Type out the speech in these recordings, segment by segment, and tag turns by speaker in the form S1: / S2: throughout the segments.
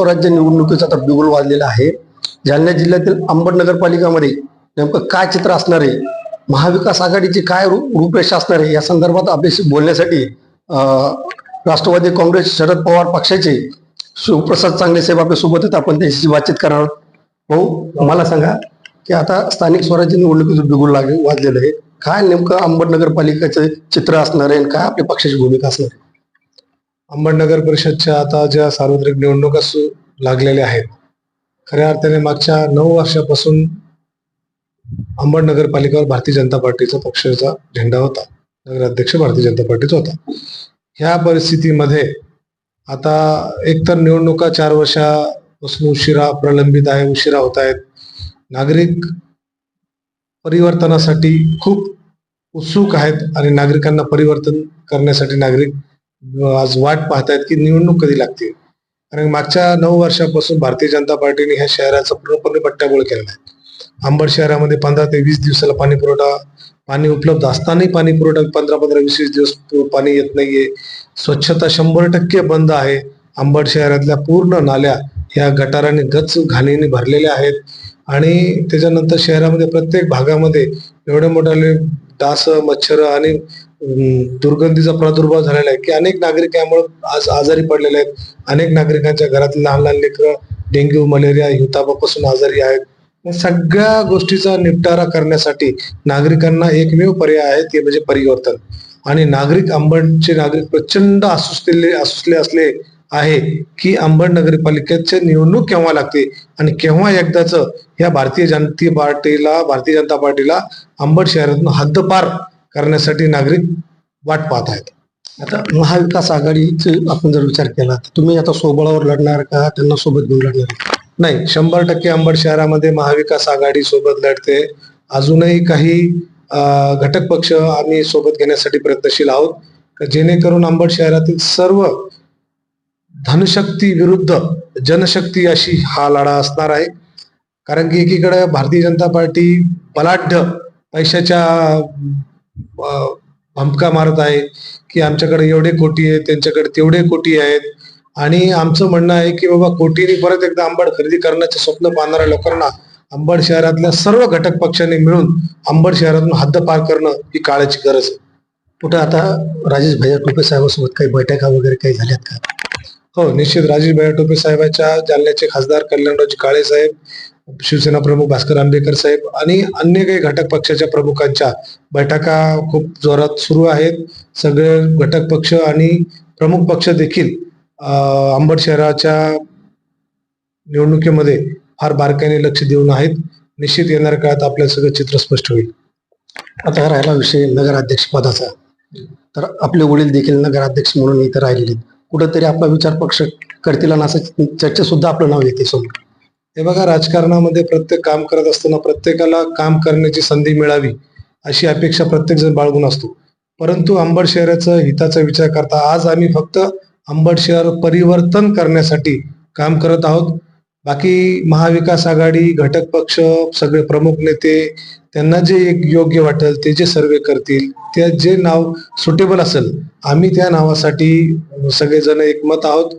S1: स्वराज्य निवडणुकीचा आता बिगुल वाजलेला आहे. जालना जिल्ह्यातील अंबड नगरपालिकामध्ये नेमकं काय चित्र असणार आहे? महाविकास आघाडीची काय रूपरेषा असणार आहे? या संदर्भात आपल्याशी बोलण्यासाठी राष्ट्रवादी काँग्रेस शरद पवार पक्षाचे शिवप्रसाद चांगले साहेब आपल्यासोबत आहेत. आपण त्यांच्याशी बातचीत करणार आहोत. भाऊ मला सांगा की आता स्थानिक स्वराज्य निवडणुकीचं बिगुल लाग वाजलेलं आहे. काय नेमकं अंबड नगरपालिकेचं चित्र असणार आहे आणि काय आपल्या पक्षाची भूमिका असणार आहे?
S2: अंबडनगर परिषदच्या आता ज्या सार्वत्रिक निवडणुका सु लागलेल्या आहेत खऱ्या अर्थाने मागच्या नऊ वर्षापासून अंबड नगरपालिकेवर भारतीय जनता पार्टीचा पक्षाचा झेंडा होता. नगराध्यक्ष भारतीय जनता पार्टीचा होता. ह्या परिस्थितीमध्ये आता एकतर निवडणुका चार वर्षापासून उशिरा प्रलंबित आहे उशिरा होत आहेत. नागरिक परिवर्तनासाठी खूप उत्सुक आहेत आणि नागरिकांना परिवर्तन करण्यासाठी नागरिक आज वाट पाहतायत की निवडणूक कधी लागते? कारण मागच्या नऊ वर्षापासून भारतीय जनता पार्टीने ह्या शहराचा पूर्णपणे पट्ट्याबोळ केलेला आहे. अंबड शहरामध्ये पंधरा ते वीस दिवसाला पाणी पुरवठा पाणी उपलब्ध असतानाही पाणी पुरवठा पंधरा पंधरा वीस वीस दिवस पाणी येत नाहीये. स्वच्छता शंभर टक्के बंद आहे. अंबड शहरातल्या पूर्ण नाल्या ह्या गटाराने गच घाणीने भरलेल्या आहेत. आणि त्याच्यानंतर शहरामध्ये प्रत्येक भागामध्ये एवढे मोठाले डास मच्छर आणि दुर्गंधीचा प्रादुर्भाव झालेला आहे की अनेक नागरिक यामुळे आज आजारी पडलेले आहेत. अनेक नागरिकांच्या घरातील लहान लहान लेकरं डेंग्यू मलेरिया हिवतापापासून आजारी आहेत. सगळ्या गोष्टीचा निपटारा करण्यासाठी नागरिकांना एकमेव पर्याय आहे ते म्हणजे परिवर्तन. आणि नागरिक अंबडचे नागरिक प्रचंड असुसलेले असुसले असले आहे की अंबड नगरपालिकेचे निवडणूक केव्हा लागते आणि केव्हा एकदाच या भारतीय जनता पार्टीला भारतीय जनता पार्टीला अंबड शहरातून हद्दपार करण्यासाठी नागरिक वाट पाहत आहेत.
S1: आता महाविकास आघाडीचे आपण जर विचार केला तर तुम्ही आता सोबळावर लढणार का? त्यांना सोबत घेऊन लढणार
S2: नाही शंभर टक्के अंबड शहरामध्ये महाविकास आघाडी सोबत लढते. अजूनही काही घटक पक्ष आम्ही सोबत घेण्यासाठी प्रयत्नशील आहोत. जेणेकरून अंबड शहरातील सर्व धनशक्ती विरुद्ध जनशक्ती अशी हा लढा असणार आहे. कारण की एकीकडे भारतीय जनता पार्टी बलाढ्य पैशाच्या भमका मारत आहे की आमच्याकडे एवढे कोटी आहेत त्यांच्याकडे तेवढे कोटी आहेत. आणि आमचं म्हणणं आहे की बाबा कोटीने परत एकदा आंबड खरेदी करण्याचे स्वप्न पाहणाऱ्या लोकांना अंबड शहरातल्या सर्व घटक पक्षांनी मिळून अंबड शहरातून हद्द पार करणं ही काळाची गरज आहे.
S1: कुठं आता राजेश भैया टोपे साहेबांसोबत काही बैठका वगैरे काही झाल्यात का?
S2: हो निश्चित. राजेश भैया टोपे साहेबांच्या जालन्याचे खासदार कल्याणरावजी काळे साहेब शिवसेना प्रमुख भास्कर आंबेकर साहेब आणि अन्य काही घटक पक्षाच्या प्रमुखांच्या बैठका खूप जोरात सुरू आहेत. सगळे घटक पक्ष आणि प्रमुख पक्ष देखील अंबड शहराच्या निवडणुकीमध्ये फार बारकाईने लक्ष देऊन आहेत. निश्चित येणाऱ्या काळात आपल्याला सगळं चित्र स्पष्ट होईल.
S1: आता राहिला विषय नगराध्यक्ष पदाचा. तर आपले वडील देखील नगराध्यक्ष म्हणून इथं राहिलेले आहेत. कुठंतरी आपला विचार पक्ष करतील आणि असं चर्चा सुद्धा आपलं नाव येते समोर.
S2: हे बघा राजकारणामध्ये प्रत्येक काम करत असताना प्रत्येकाला काम करण्याची संधी मिळावी अशी अपेक्षा प्रत्येक जण बाळगून असतो. परंतु अंबड शहराचा हिताचा विचार करता आज आम्ही फक्त अंबड शहर परिवर्तन करण्यासाठी काम करत आहोत. बाकी महाविकास आघाडी घटक पक्ष सगळे प्रमुख नेते त्यांना जे एक योग्य वाटेल ते जे सर्वे करतील त्या जे नाव सुटेबल असेल आम्ही त्या नावासाठी सगळेजण एकमत आहोत.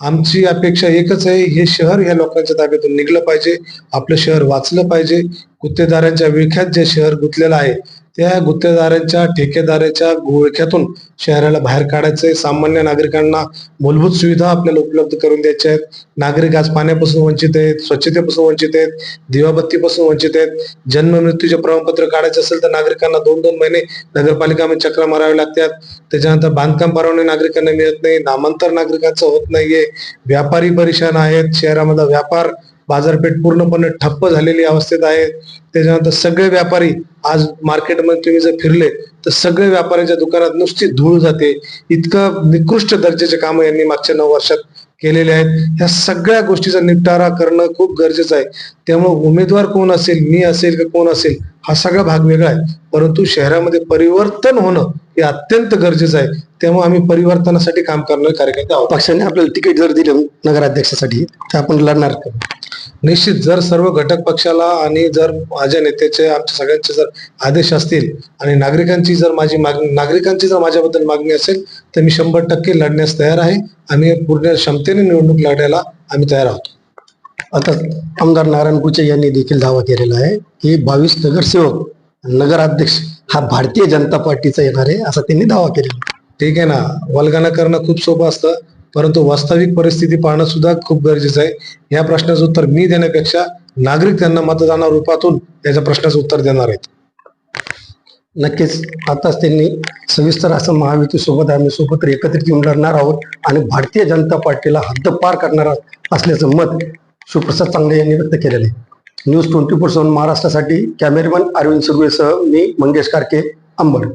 S2: आमची अपेक्षा एकच आहे हे शहर ह्या लोकांच्या ताब्यातून निघलं पाहिजे आपलं शहर वाचलं पाहिजे. गुत्तेदारांच्या विळख्यात जे शहर गुंतलेलं आहे त्या गुत्तेदारांच्या ठेकेदाराच्या गोळख्यातून शहराला बाहेर काढायचंय सामान्य नागरिकांना मूलभूत सुविधा आपल्याला उपलब्ध करून द्यायच्या आहेत. नागरिक आज पाण्यापासून वंचित आहेत स्वच्छतेपासून वंचित आहेत दिवाबत्तीपासून वंचित आहेत. जन्म मृत्यूचे प्रमाणपत्र काढायचे असेल तर नागरिकांना दोन दोन महिने नगरपालिकामध्ये चक्र मारावे लागतात. त्याच्यानंतर बांधकाम परवाने नागरिकांना मिळत नाही. नामांतर नागरिकांचं होत नाहीये. व्यापारी परेशान आहेत. शहरामधला व्यापार बाजारपेठ पूर्णपणे ठप्प झालेली अवस्थेत आहे. त्याच्यानंतर सगळे व्यापारी आज मार्केटमध्ये तुम्ही जर फिरले तर सगळे व्यापाऱ्यांच्या दुकानात नुसती धूळ जाते. इतकं निकृष्ट दर्जाचे कामं यांनी मागच्या नऊ वर्षात केलेले आहेत. ह्या सगळ्या गोष्टीचा निपटारा करणं खूप गरजेचं आहे. त्यामुळे उमेदवार कोण असेल मी असेल का कोण असेल हा सगळा भाग वेगळा आहे. परंतु शहरामध्ये परिवर्तन होणं हे अत्यंत गरजेचं आहे. त्यामुळे आम्ही परिवर्तनासाठी काम करणारे कार्यकर्ते आहोत.
S1: पक्षाने आपल्याला तिकीट जर दिलं नगराध्यक्षासाठी तर आपण लढणार
S2: निश्चित जर सर्व घटक पक्षाला आणि जर माझ्या नेत्याचे आमच्या सगळ्यांचे जर आदेश असतील आणि नागरिकांची जर माझी मागणी नागरिकांची जर माझ्याबद्दल मागणी असेल तर मी शंभर टक्के लढण्यास तयार आहे आणि पूर्ण क्षमतेने निवडणूक लढायला आम्ही तयार आहोत.
S1: आता आमदार नारायण कुचे यांनी देखील दावा केलेला आहे की बावीस नगरसेवक नगराध्यक्ष हा भारतीय जनता पार्टीचा येणार आहे असा त्यांनी दावा केलेला.
S2: ठीक आहे ना. वल्गना करणं खूप सोपं असतं. परंतु वास्तविक परिस्थिती पाहणं सुद्धा खूप गरजेचं आहे. या प्रश्नाचं उत्तर मी देण्यापेक्षा नागरिक त्यांना मतदाना रूपातून त्याच्या प्रश्नाचं उत्तर देणार आहेत.
S1: नक्कीच आताच त्यांनी सविस्तर असं महायुती सोबत आम्ही सोबत एकत्रित येऊन लढणार आहोत आणि भारतीय जनता पार्टीला हद्दपार करणार असल्याचं मत शिवप्रसाद चांगले यांनी व्यक्त केलेलं आहे. न्यूज ट्वेंटी फोर सेवन महाराष्ट्रासाठी कॅमेरामॅन अरविंद सुर्वेसह मी मंगेश कारके अंबड.